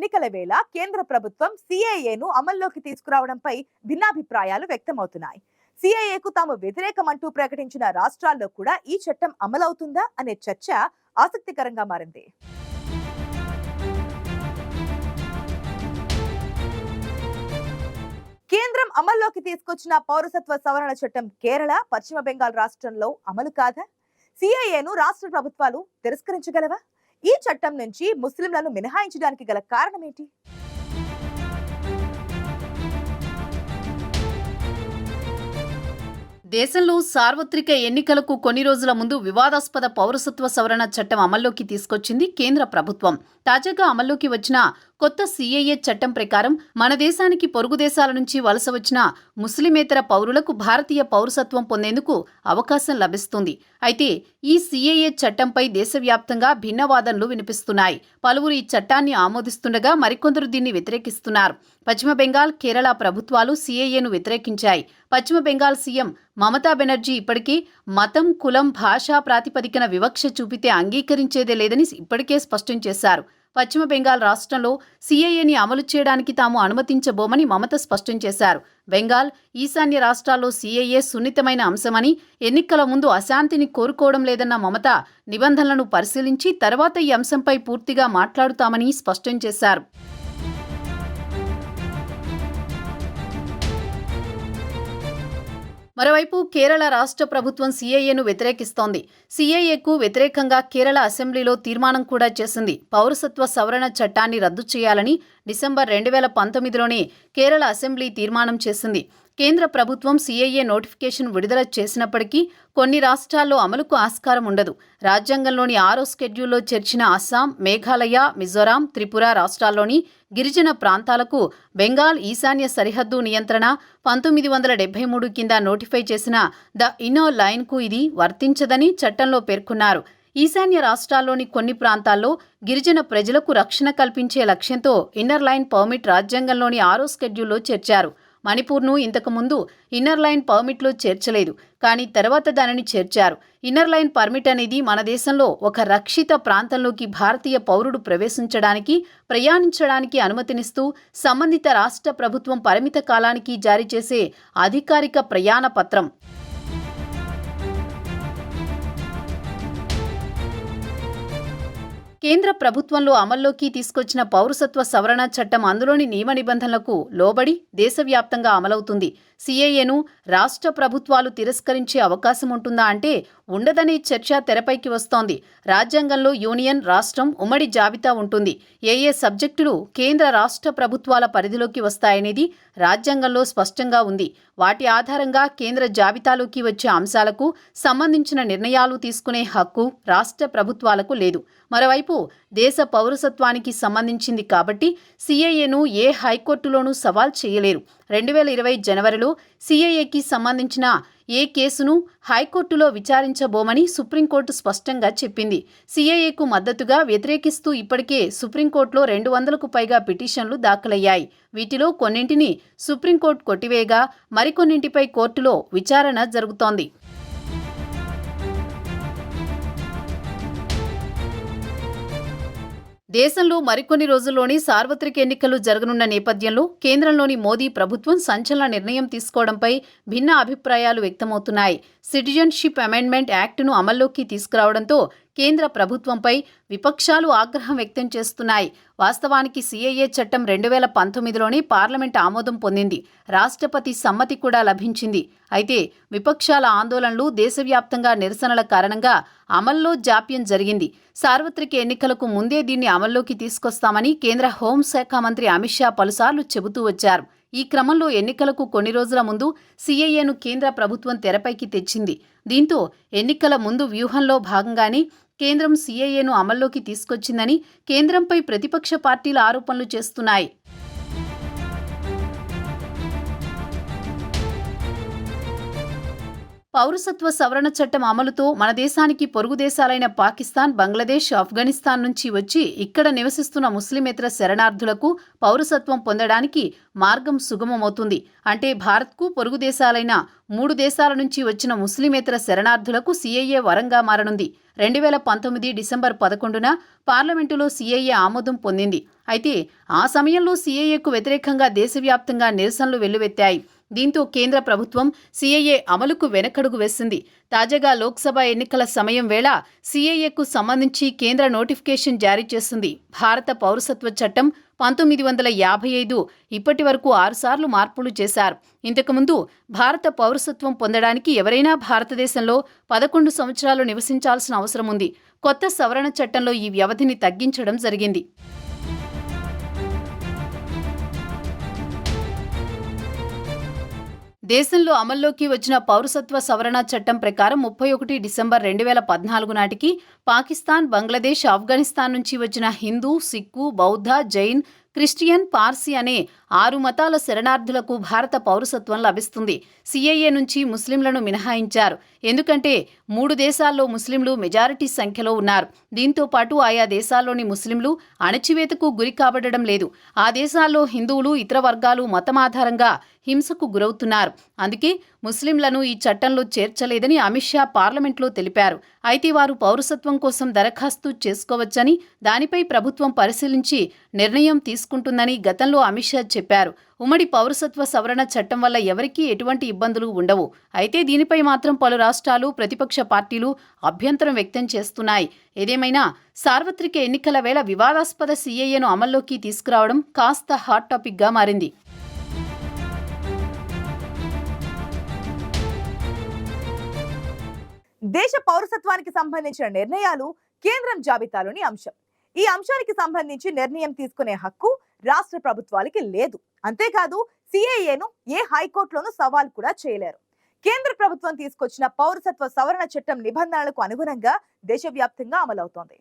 ఎన్నికల వేళ కేంద్ర ప్రభుత్వం సిఐఏను అమల్లోకి తీసుకురావడంపై భిన్నాభిప్రాయాలు వ్యక్తమవుతున్నాయి. సిఐఏకు తాము వ్యతిరేకమంటూ ప్రకటించిన రాష్ట్రాల్లో కూడా ఈ చట్టం అమలవుతుందా అనే చర్చ ఆసక్తికరంగా మారింది. కేంద్రం అమల్లోకి తీసుకొచ్చిన పౌరసత్వ సవరణ చట్టం కేరళ పశ్చిమ బెంగాల్ రాష్ట్రంలో అమలు కాదా? సిఐఏను రాష్ట్ర ప్రభుత్వాలు తిరస్కరించగలవా? ఈ చట్టం నుంచి ముస్లింలను మినహాయించడానికి గల కారణం ఏంటి? దేశంలో సార్వత్రిక ఎన్నికలకు కొన్ని రోజుల ముందు వివాదాస్పద పౌరసత్వ సవరణ చట్టం అమల్లోకి తీసుకొచ్చింది కేంద్ర ప్రభుత్వం. తాజాగా అమల్లోకి వచ్చిన కొత్త సీఏఏ చట్టం ప్రకారం మన దేశానికి పొరుగు దేశాల నుంచి వలస వచ్చిన ముస్లిమేతర పౌరులకు భారతీయ పౌరసత్వం పొందేందుకు అవకాశం లభిస్తుంది. అయితే ఈ సీఏఏ చట్టంపై దేశవ్యాప్తంగా భిన్నవాదనలు వినిపిస్తున్నాయి. పలువురు ఈ చట్టాన్ని ఆమోదిస్తుండగా మరికొందరు దీన్ని వ్యతిరేకిస్తున్నారు. పశ్చిమ బెంగాల్ కేరళ ప్రభుత్వాలు సీఏఏను వ్యతిరేకించాయి. పశ్చిమ బెంగాల్ సీఎం మమతా బెనర్జీ ఇప్పటికీ మతం కులం భాషా ప్రాతిపదికన వివక్ష చూపితే అంగీకరించేదే లేదని ఇప్పటికే స్పష్టం చేశారు. పశ్చిమ బెంగాల్ రాష్ట్రంలో సీఏఏని అమలు చేయడానికి తాము అనుమతించబోమని మమత స్పష్టం చేశారు. బెంగాల్ ఈశాన్య రాష్ట్రాల్లో సీఏఏ సున్నితమైన అంశమని ఎన్నికల ముందు అశాంతిని కోరుకోవడం లేదన్న మమత నిబంధనలను పరిశీలించి తర్వాత ఈ అంశంపై పూర్తిగా మాట్లాడుతామని స్పష్టం చేశారు. మరోవైపు కేరళ రాష్ట్ర ప్రభుత్వం సీఏఏను వ్యతిరేకిస్తోంది. సీఏఏకు వ్యతిరేకంగా కేరళ అసెంబ్లీలో తీర్మానం కూడా చేసింది. పౌరసత్వ సవరణ చట్టాన్ని రద్దు చేయాలని డిసెంబర్ రెండు వేల పంతొమ్మిదిలోనే కేరళ అసెంబ్లీ తీర్మానం చేసింది. కేంద్ర ప్రభుత్వం సీఏఏ నోటిఫికేషన్ విడుదల చేసినప్పటికీ కొన్ని రాష్ట్రాల్లో అమలుకు ఆస్కారం ఉండదు. రాజ్యాంగంలోని ఆరో స్కెడ్యూల్లో చేర్చిన అస్సాం మేఘాలయ మిజోరాం త్రిపుర రాష్ట్రాల్లోని గిరిజన ప్రాంతాలకు బెంగాల్ ఈశాన్య సరిహద్దు నియంత్రణ పంతొమ్మిది వందల డెబ్బై మూడు కింద నోటిఫై చేసిన ద ఇన్నో లైన్కు ఇది వర్తించదని చట్టంలో పేర్కొన్నారు. ఈశాన్య రాష్ట్రాల్లోని కొన్ని ప్రాంతాల్లో గిరిజన ప్రజలకు రక్షణ కల్పించే లక్ష్యంతో ఇన్నర్ లైన్ పర్మిట్ రాజ్యాంగంలోని ఆరో స్కెడ్యూల్లో చేర్చారు. మణిపూర్ను ఇంతకుముందు ఇన్నర్ లైన్ పర్మిట్లో చేర్చలేదు కానీ తర్వాత దానిని చేర్చారు. ఇన్నర్ లైన్ పర్మిట్ అనేది మన దేశంలో ఒక రక్షిత ప్రాంతంలోకి భారతీయ పౌరుడు ప్రవేశించడానికి ప్రయాణించడానికి అనుమతినిస్తూ సంబంధిత రాష్ట్ర ప్రభుత్వం పరిమిత కాలానికి జారీ చేసే అధికారిక ప్రయాణ పత్రం. కేంద్ర ప్రభుత్వంలో అమల్లోకి తీసుకొచ్చిన పౌరసత్వ సవరణ చట్టం అందులోని నియమ నిబంధనలకు లోబడి దేశవ్యాప్తంగా అమలవుతుంది. సీఏఏను రాష్ట్ర ప్రభుత్వాలు తిరస్కరించే అవకాశం ఉంటుందా అంటే ఉండదనే చర్చ తెరపైకి వస్తోంది. రాజ్యాంగంలో యూనియన్ రాష్ట్రం ఉమ్మడి జాబితా ఉంటుంది. ఏ ఏ సబ్జెక్టులు కేంద్ర రాష్ట్ర ప్రభుత్వాల పరిధిలోకి వస్తాయనేది రాజ్యాంగంలో స్పష్టంగా ఉంది. వాటి ఆధారంగా కేంద్ర జాబితాలోకి వచ్చే అంశాలకు సంబంధించిన నిర్ణయాలు తీసుకునే హక్కు రాష్ట్ర ప్రభుత్వాలకు లేదు. మరోవైపు దేశ పౌరసత్వానికి సంబంధించింది కాబట్టి సీఏఏను ఏ హైకోర్టులోనూ సవాల్ చేయలేరు. రెండు వేల ఇరవై జనవరిలో సీఏఏకి సంబంధించిన ఏ కేసును హైకోర్టులో విచారించబోమని సుప్రీంకోర్టు స్పష్టంగా చెప్పింది. సీఏఏకు మద్దతుగా వ్యతిరేకిస్తూ ఇప్పటికే సుప్రీంకోర్టులో రెండు వందలకు పైగా పిటిషన్లు దాఖలయ్యాయి. వీటిలో కొన్నింటిని సుప్రీంకోర్టు కొట్టివేయగా మరికొన్నింటిపై కోర్టులో విచారణ జరుగుతోంది. దేశంలో మరికొన్ని రోజుల్లోనే సార్వత్రిక ఎన్నికలు జరగనున్న నేపథ్యంలో కేంద్రంలోని మోదీ ప్రభుత్వం సంచలన నిర్ణయం తీసుకోవడంపై భిన్న అభిప్రాయాలు వ్యక్తమవుతున్నాయి. సిటిజన్షిప్ అమెండ్మెంట్ యాక్టును అమల్లోకి తీసుకురావడంతో కేంద్ర ప్రభుత్వంపై విపక్షాలు ఆగ్రహం వ్యక్తం చేస్తున్నాయి. వాస్తవానికి సీఏఏ చట్టం రెండు వేల పంతొమ్మిదిలోనే పార్లమెంట్ ఆమోదం పొందింది. రాష్ట్రపతి సమ్మతి కూడా లభించింది. అయితే విపక్షాల ఆందోళనలు దేశవ్యాప్తంగా నిరసనల కారణంగా అమల్లో జాప్యం జరిగింది. సార్వత్రిక ఎన్నికలకు ముందే దీన్ని అమల్లోకి తీసుకొస్తామని కేంద్ర హోంశాఖ మంత్రి అమిత్ షా పలుసార్లు చెబుతూ వచ్చారు. ఈ క్రమంలో ఎన్నికలకు కొన్ని రోజుల ముందు సీఏఏను కేంద్ర ప్రభుత్వం తెరపైకి తెచ్చింది. దీంతో ఎన్నికల ముందు వ్యూహంలో భాగంగానే కేంద్రం సీఏఏను అమల్లోకి తీసుకొచ్చిందని కేంద్రంపై ప్రతిపక్ష పార్టీల ఆరోపణలు చేస్తున్నాయి. పౌరసత్వ సవరణ చట్టం అమలుతో మన దేశానికి పొరుగు దేశాలైన పాకిస్తాన్ బంగ్లాదేశ్ ఆఫ్ఘనిస్తాన్ నుంచి వచ్చి ఇక్కడ నివసిస్తున్న ముస్లిమేతర శరణార్థులకు పౌరసత్వం పొందడానికి మార్గం సుగమమవుతుంది. అంటే భారత్కు పొరుగు దేశాలైన మూడు దేశాల నుంచి వచ్చిన ముస్లిమేతర శరణార్థులకు సీఏఏ వరంగా మారనుంది. రెండు వేల పంతొమ్మిది డిసెంబర్ పదకొండున పార్లమెంటులో సీఏఏ ఆమోదం పొందింది. అయితే ఆ సమయంలో సీఏఏకు వ్యతిరేకంగా దేశవ్యాప్తంగా నిరసనలు వెల్లువెత్తాయి. దీంతో కేంద్ర ప్రభుత్వం సీఏఏ అమలుకు వెనకడుగు వేసింది. తాజాగా లోక్సభ ఎన్నికల సమయం వేళ సీఏఏకు సంబంధించి కేంద్ర నోటిఫికేషన్ జారీ చేసింది. భారత పౌరసత్వ చట్టం పంతొమ్మిది వందల యాభై ఐదు ఇప్పటి వరకు ఆరుసార్లు మార్పులు చేశారు. ఇంతకుముందు భారత పౌరసత్వం పొందడానికి ఎవరైనా భారతదేశంలో పదకొండు సంవత్సరాలు నివసించాల్సిన అవసరం ఉంది. కొత్త సవరణ చట్టంలో ఈ వ్యవధిని తగ్గించడం జరిగింది. దేశంలో అమల్లోకి వచ్చిన పౌరసత్వ సవరణ చట్టం ప్రకారం ముప్పై ఒకటి డిసెంబర్ రెండు వేల పద్నాలుగు నాటికి పాకిస్తాన్ బంగ్లాదేశ్ ఆఫ్ఘనిస్తాన్ నుంచి వచ్చిన హిందూ సిక్కు బౌద్ధ జైన్ క్రిస్టియన్ పార్సీ అనే ఆరు మతాల శరణార్థులకు భారత పౌరసత్వం లభిస్తుంది. సిఐఏ నుంచి ముస్లింలను మినహాయించారు. ఎందుకంటే మూడు దేశాల్లో ముస్లింలు మెజారిటీ సంఖ్యలో ఉన్నారు. దీంతో పాటు ఆయా దేశాల్లోని ముస్లింలు అణచివేతకు గురి కాబడడం లేదు. ఆ దేశాల్లో హిందువులు ఇతర వర్గాలు మతం ఆధారంగా హింసకు గురవుతున్నారు. అందుకే ముస్లింలను ఈ చట్టంలో చేర్చలేదని అమిత్ షా పార్లమెంట్లో తెలిపారు. అయితే వారు పౌరసత్వం కోసం దరఖాస్తు చేసుకోవచ్చని దానిపై ప్రభుత్వం పరిశీలించి నిర్ణయం తీసుకుంటుందని గతంలో అమిత్ షా చెప్పారు. ఉమ్మడి పౌరసత్వ సవరణ చట్టం వల్ల ఎవరికీ ఎటువంటి ఇబ్బందులు ఉండవు. అయితే దీనిపై మాత్రం పలు రాష్ట్రాలు ప్రతిపక్ష పార్టీలు అభ్యంతరం వ్యక్తం చేస్తున్నాయి. ఏదేమైనా సార్వత్రిక ఎన్నికల వేళ వివాదాస్పద సీఏఏను అమల్లోకి తీసుకురావడం కాస్త హాట్ టాపిక్గా మారింది. దేశ పౌరసత్వానికి సంబంధించిన నిర్ణయాలు కేంద్రం జాబితాలోని అంశం. ఈ అంశానికి సంబంధించి నిర్ణయం తీసుకునే హక్కు రాష్ట్ర ప్రభుత్వాలకి లేదు. అంతేకాదు సిఏఏను ఏ హైకోర్టులోనూ సవాల్ కూడా చేయలేరు. కేంద్ర ప్రభుత్వం తీసుకొచ్చిన పౌరసత్వ సవరణ చట్టం నిబంధనలకు అనుగుణంగా దేశవ్యాప్తంగా అమలవుతోంది.